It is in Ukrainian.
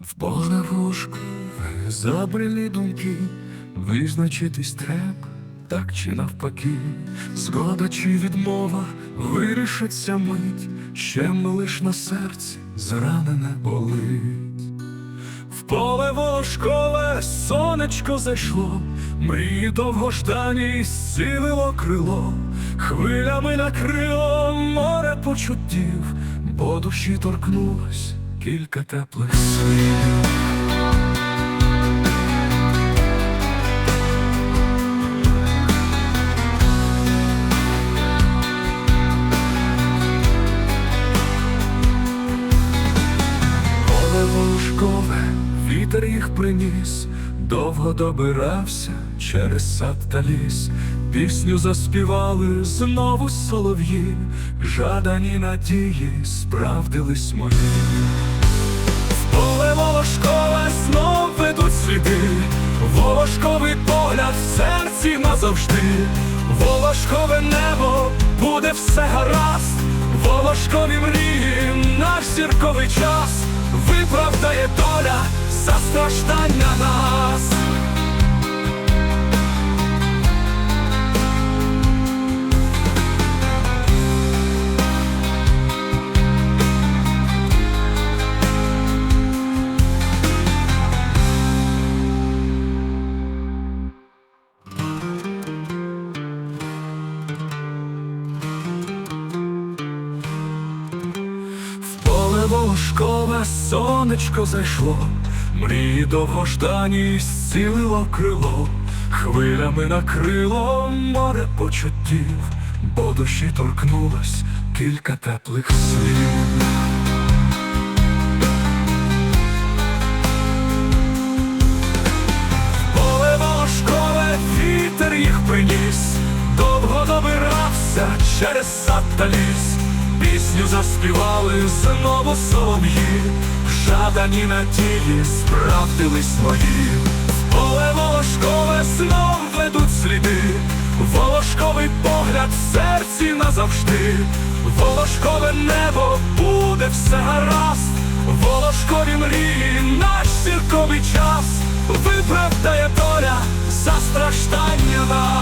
В поле вушку забрели думки, визначитись треба, так чи навпаки, згода чи відмова вирішиться мить, ще лиш на серці зранене болить. В поле волошкове сонечко зайшло, мрії довгождані сілило крило, хвилями накрило море почуттів, бо душі торкнулось кілька теплих слів. Волошкове, вітер їх приніс, довго добирався через сад та ліс. Пісню заспівали знову солов'ї, жадані надії справдились мої. Сліди, волошковий погляд в серці назавжди, волошкове небо буде все гаразд, волошкові мрії, наш зірковий час. Виправдає доля за страждання нас. Волошкове сонечко зайшло, мрії довгождані зцілило крило, хвилями накрило море почуттів, бо душі торкнулось кілька теплих слів. Поле волошкове, вітер їх приніс, довго добирався через сад та ліс. Пісню заспівали знову солов'ї, жадані надії справдились мої. В поле волошкове знов ведуть сліди, волошковий погляд серці назавжди, волошкове небо буде все гаразд, волошкові мрії, наш зірковий час. Виправдає доля за страждання нас.